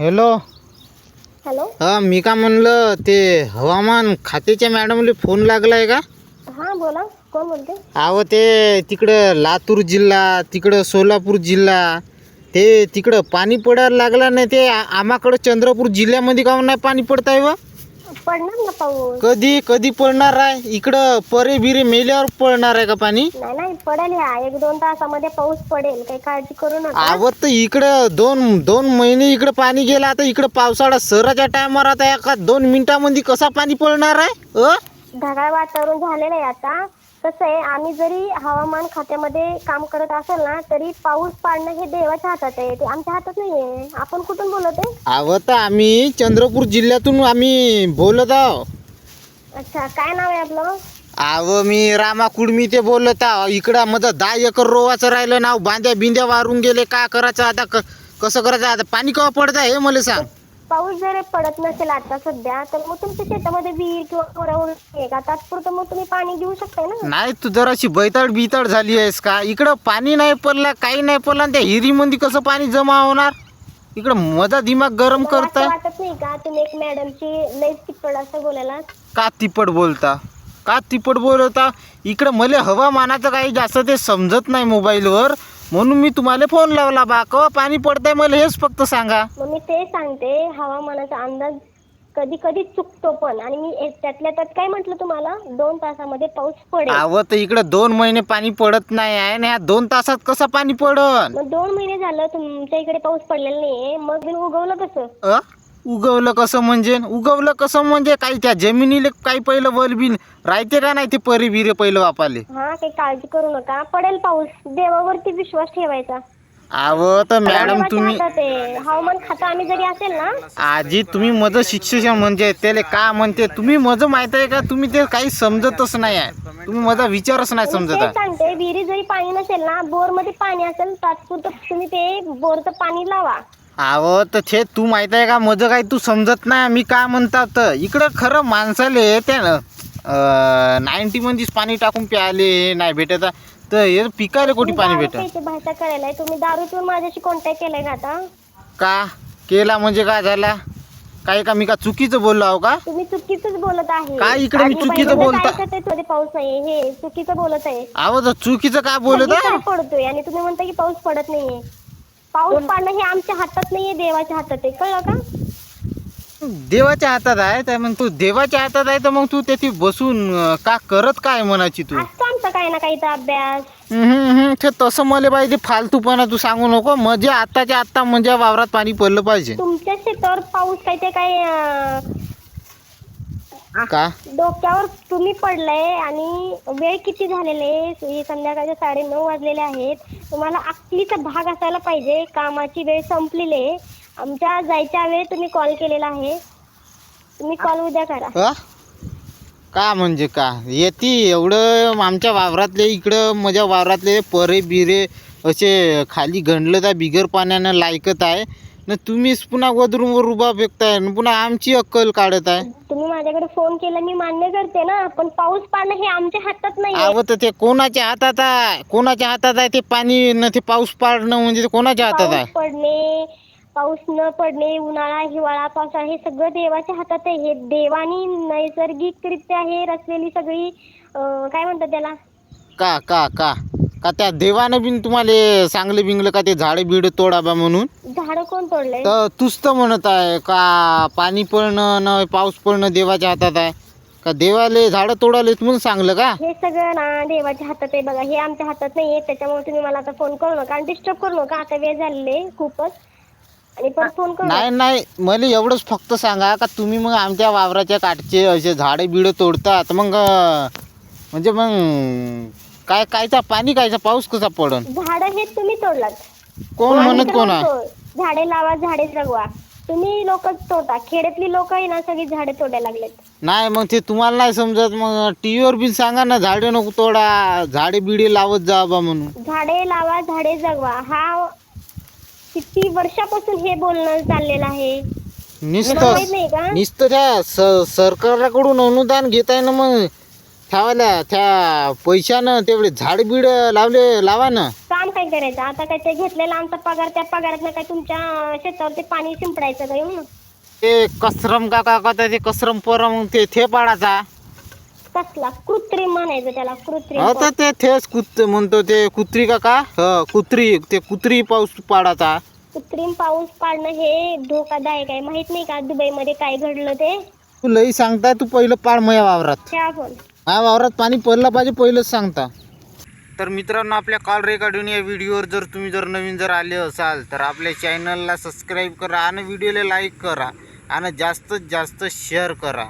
Hello. Hello. हा मी का म्हणलं ते हवामान खात्याच्या मॅडमला फोन लागलाय का? हां बोला. कोण बोलते? अहो ते तिकडं लातूर जिल्हा तिकडं सोलापूर जिल्हा ते तिकडं पाणी पडायला लागला नाही ते आ- आम्हाकडं चंद्रपूर जिल्ह्यामध्ये काहून नाही पाणी पडत आहे व? पडणार ना पाऊस? कधी कधी पडणार आहे? इकडं परे बिरे मेल्यावर पडणार आहे का पाणी? नाही नाही पडेल एक दोन तासामध्ये पाऊस पडेल. काही काळजी करू नका. आवत तर इकडं दोन दोन महिने इकडं पाणी गेलं. आता इकडं पावसाळा सराच्या टायमावर आता एका दोन मिनिटामध्ये कसा पाणी पडणार आहे? अ? ढगाळ वातावरण झालेलं आहे आता. कसं आहे आम्ही जरी हवामान खात्यामध्ये काम करत असेल ना तरी पाऊस पाडणं हे देवाच्या हातात आहे. ते आमच्या हातात नाही आहे आपण कुठून बोलत आहे? आवत आम्ही चंद्रपूर जिल्ह्यातून आम्ही बोलत आहो अच्छा काय नाव आहे आपलं? अव मी रामा कुडमी ते बोलत आहो. इकडं माझं दहा एकर रोवाचं राहिलं नाव. बांध्या बिंद्या वारून गेले. काय करायचं आता? क- कसं करायचं? आता पाणी केव्हा पडतं हे मला सांग. पाऊस जर पडत नसेल आता सध्या तर मग तुमच्या शेतामध्ये विहीर किंवा कोरावून आहे का? तात्पुरतं मग तुम्ही पाणी घेऊ शकताय ना? नाही तू जराशी बैताड बिताड झाली आहेस का? इकडं पाणी नाही पडलं काही नाही पडलं आणि त्या हिरीमध्ये कसं पाणी जमा होणार? इकडं मजा दिमाग गरम मला असं करताय वाटत नाही का? तुम्ही एक मॅडमची लई तिप्पट असं बोलायला? का तिप्पट बोलता? का तिप्पट बोलता? इकडं मला हवामानाचं काही जास्त ते समजत नाही मोबाईलवर. म्हणून मी तुम्हाला फोन लावला बा. कवा पाणी पडतंय मला हेच फक्त सांगा. मग मी ते सांगते हवामानाचा अंदाज कधी कधी चुकतो पण. आणि मी एक- त्यातल्या त्यात काय म्हटलं तुम्हाला? दोन तासामध्ये पाऊस पडेल. अव तर इकडं दोन महिने पाणी पडत नाही आहे ह्या दोन तासात कसं पाणी पडन? मग दोन महिने झालं तुमच्या इकडे पाऊस पडलेला नाहीये. मग मी उगवलं कसं? अ? उगवलं कसं म्हणजे? उगवलं कसं म्हणजे? काही त्या जमिनीला काही पहिलं वलबिन राहते का नाही ते परी बिरे पहिलं वापाले? हा काही काळजी करू नका. पडेल पाऊस. देवावरती विश्वास ठेवायचा. अव तर मॅडम देवाच्या तुम्ही हातात आहे. हवामान खातं आम्ही जरी असेल ना आजी तुम्ही माझं शिक्षण म्हणजे त्याला का म्हणते? तुम्ही माझं माहीत आहे का? तुम्ही ते काही समजतच नाही आहे. तुम्ही माझा विचारच नाही मी समजत आहे. सांगते विहिरी जरी पाणी नसेल ना बोरमध्ये पाणी असेल तात्पुरतं तुम्ही ते बोरचं पाणी लावा. अहो तर छे तू माहीत आहे का? माझं काही तू समजत नाही. मी काय म्हणतात? इकडं खरं माणसाले त्या नाईन्टी मध्येच पाणी टाकून प्यायले नाही भेटत. आहे. तर हे पिकायला कुठे पाणी भेटत? प्यायची भाषा करायला तुम्ही दारू पिऊन माझ्याशी कॉन्टॅक्ट केलाय का आता? का? केला म्हणजे काय झाला? काही का मी का चुकीचं बोललो आहो का? तुम्ही चुकीचंच बोलत आहे. काय इकडे मी चुकीचं बोलता- काय तुम्ही पाऊस नाही हे चुकीचं बोलत आहे. अहो तर चुकीचं काय बोलत आहे? पडतोय. आणि तुम्ही म्हणता की पाऊस पडत नाहीये. पाऊस पाडणं हे आमच्या हातात नाहीये देवाच्या हातात आहे. कळलं का? देवाच्या हातात आहे तर मग तू देवाच्या हातात आहे तर मग तू त्याची बसून अं, का करत काय म्हणायची तू? असतो आमचा काही ना काही तर अभ्यास. हम्म, हम्म, ते तसं मला पाहिजे फालतूपणा तू सांगू नको. म्हणजे आत्ताच्या आत्ता म्हणजे वावरात पाणी पडलं पाहिजे. तुमच्या शेतावर पाऊस काही ते काय अं, का? डोक्यावर तुम्ही पडलाय आणि वेळ किती झालेले आहे? हे संध्याकाळचे साडे नऊ वाजलेले आहेत. तुम्हाला अकलीचा भाग असायला पाहिजे. कामाची वेळ संपलेली आहे. आमच्या जायच्या वेळ तुम्ही कॉल केलेला आहे. तुम्ही कॉल उद्या करा. अ? का म्हणजे का? येते एवढं आमच्या वावरातले इकडं माझ्या वावरातले परे बिरे असे खाली गणलं तर बिगर पाण्यानं लायकत आहे. न तुम्हीच पुन्हा वधरून वर उभा फेकताय पुन्हा आमची अक्कल काढत आहे. तुम्ही माझ्याकडे फोन केला मी मान्य करते ना पण पाऊस पाडणं हे आमच्या हातात नाही आहे. अहो तर ते कोणाच्या हातात आहे? कोणाच्या हातात आहे ते पाणी न ते पाऊस पाडणं म्हणजे ते कोणाच्या हातात पाऊस आहे? पडणे पाऊस न पडणे उन्हाळा हिवाळा पावसाळा हे सगळं देवाच्या हातात आहे. हे देवानी नैसर्गिकरित्या हे रचलेली सगळी अं, काय म्हणतात त्याला? का का का? का त्या देवानं बिन तुम्हाला चांगलं बिंगलं का ते झाडं बिड तोडाबा म्हणून? झाडं कोण तोडलंय? तर तूच तर म्हणत आहे का पाणी पडणं न पाऊस पडणं देवाच्या हातात आहे? का देवाले झाडं तोडालेत म्हणून सांगलं का? हे सगळं ना देवाच्या हातात आहे बघा हे आमच्या हातात नाही आहे त्याच्यामुळे तुम्ही मला आता फोन करू नका. आणि डिस्टर्ब करू नका आता वेळ झालेली खूपच. आणि परत फोन करू. नाही नाही मला एवढंच फक्त सांगा का तुम्ही मग आमच्या वावराच्या काठचे असे झाडं बिडं तोडतात मग अं, म्हणजे मग काय कायचा पाणी कायचा पाऊस कसा पडन? झाडं हे तुम्ही तोडलात. कोण म्हणत कोण? आहे झाडे लावा झाडे जगवा. तुम्ही लोक तोडता. खेड्यातली लोक आहे ना सगळी झाडे तोडायला लागलेत. नाही मग ते तुम्हाला नाही समजत. मग टी व्हीवर बिन सांगा ना झाडे नको तोडा झाडे बिडे लावत जा बा म्हणून. झाडे लावा झाडे जगवा. हा किती वर्षापासून हे बोलणं चाललेलं आहे? माहीत नाही नुसतं का? नुसतं त्या स सरकारकडून अनुदान घेत आहे ना मग. ठेवायला त्या पैशानं तेवढे झाड बिड लावले लावा ना. काय करायचं? आता काय ते घेतलेला आमचा पगार त्या पगारातनं काय तुमच्या शेतावरती पाणी शिंपडायचं काय येऊन? ते कसरम का का का ते कसरम परम ते थे पाडाचा कसला? कृत्रिम म्हणायचं त्याला कृत्रिम हो तर ते थेच कुत म्हणतो ते कुत्री का का? ह कुत्री ते कुत्री पाऊस पाडाचा कृत्रिम पाऊस पाडणं हे धोकादायक आहे. माहीत नाही का दुबईमध्ये काय घडलं ते? तू लई सांगता तू पहिलं पाड माझ्या वावरात. त्या पण माझ्या वावरात पाणी पडलं पाहिजे पहिलंच सांगता. तर मित्रांनो आपल्या कॉल रेकॉर्डिंग या व्हिडिओवर जर तुम्ही जर नवीन जर आले असाल तर आपल्या चॅनलला सबस्क्राईब करा आणि व्हिडिओला लाईक करा आणि जास्तीत जास्त शेअर करा.